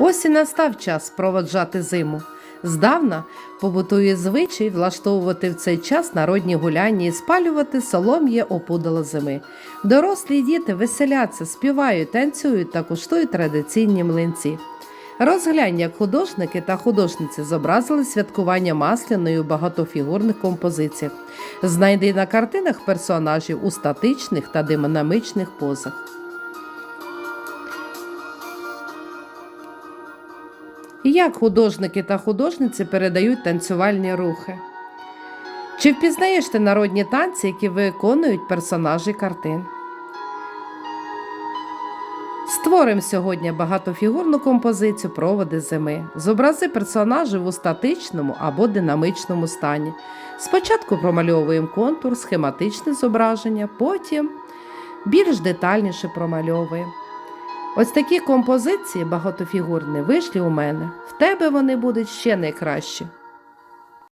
Ось і настав час проводжати зиму. Здавна побутує звичай влаштовувати в цей час народні гуляння і спалювати солом'є опудало зими. Дорослі діти веселяться, співають, танцюють та куштують традиційні млинці. Розглянь, як художники та художниці зобразили святкування масляної у багатофігурних композиціях. Знайди на картинах персонажів у статичних та динамічних позах. Як художники та художниці передають танцювальні рухи? Чи впізнаєш ти народні танці, які виконують персонажі картин? Створимо сьогодні багатофігурну композицію проводи зими. Зобрази персонажів у статичному або динамічному стані. Спочатку промальовуємо контур, схематичне зображення, потім більш детальніше промальовуємо. Ось такі композиції багатофігурні вийшли у мене. В тебе вони будуть ще найкращі.